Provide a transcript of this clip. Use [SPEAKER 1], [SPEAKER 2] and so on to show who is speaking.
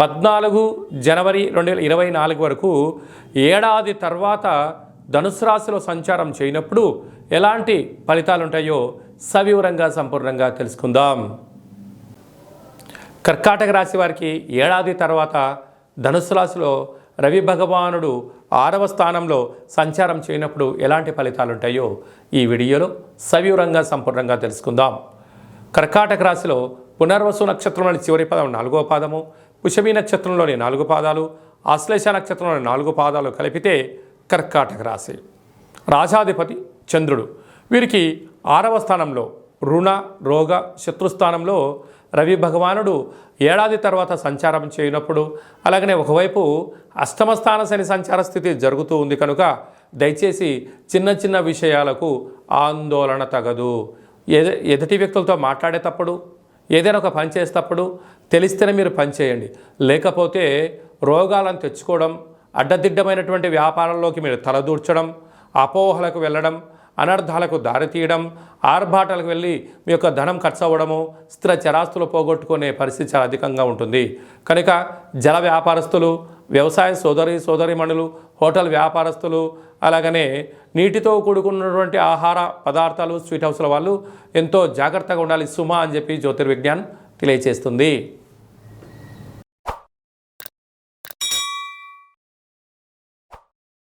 [SPEAKER 1] పద్నాలుగు జనవరి రెండు వేల ఇరవై నాలుగు వరకు ఏడాది తర్వాత ధనుసు రాశిలో సంచారం చేయనప్పుడు ఎలాంటి ఫలితాలు ఉంటాయో సవివరంగా సంపూర్ణంగా తెలుసుకుందాం. కర్కాటక రాశి వారికి ఏడాది తర్వాత ధనుసు రాశిలో రవి భగవానుడు ఆరవ స్థానంలో సంచారం చేయనప్పుడు ఎలాంటి ఫలితాలు ఉంటాయో ఈ వీడియోలో సవివరంగా సంపూర్ణంగా తెలుసుకుందాం. కర్కాటక రాశిలో పునర్వసు నక్షత్రంలోని చివరి పదం నాలుగో పాదము పుషమి నక్షత్రంలోని నాలుగు పాదాలు ఆశ్లేష నక్షత్రంలోని నాలుగు పాదాలు కలిపితే కర్కాటక రాశి. రాజాధిపతి చంద్రుడు. వీరికి ఆరవ స్థానంలో రుణ రోగ శత్రుస్థానంలో రవి భగవానుడు ఏడాది తర్వాత సంచారం చేయనప్పుడు అలాగనే ఒకవైపు అష్టమ స్థాన శని సంచార స్థితి జరుగుతూ ఉంది కనుక దయచేసి చిన్న చిన్న విషయాలకు ఆందోళన తగదు. ఎద ఎదుటి వ్యక్తులతో మాట్లాడేటప్పుడు ఏదైనా ఒక పని చేసేటప్పుడు తెలిస్తేనే మీరు పని చేయండి. లేకపోతే రోగాలను తెచ్చుకోవడం అడ్డదిడ్డమైనటువంటి వ్యాపారంలోకి మీరు తలదూర్చడం అపోహలకు వెళ్ళడం అనర్థాలకు దారితీయడం ఆర్భాటాలకు వెళ్ళి మీ యొక్క ధనం ఖర్చు అవ్వడము స్థిర చరాస్తులు పోగొట్టుకునే పరిస్థితి చాలా అధికంగా ఉంటుంది. కనుక జల వ్యాపారస్తులు వ్యవసాయ సోదరి సోదరిమణులు హోటల్ వ్యాపారస్తులు అలాగనే నీటితో కూడుకున్నటువంటి ఆహార పదార్థాలు స్వీట్ హౌస్ల వాళ్ళు ఎంతో జాగ్రత్తగా ఉండాలి. సుమా అని చెప్పి జ్యోతిర్విజ్ఞాన్ తెలియచేస్తుంది.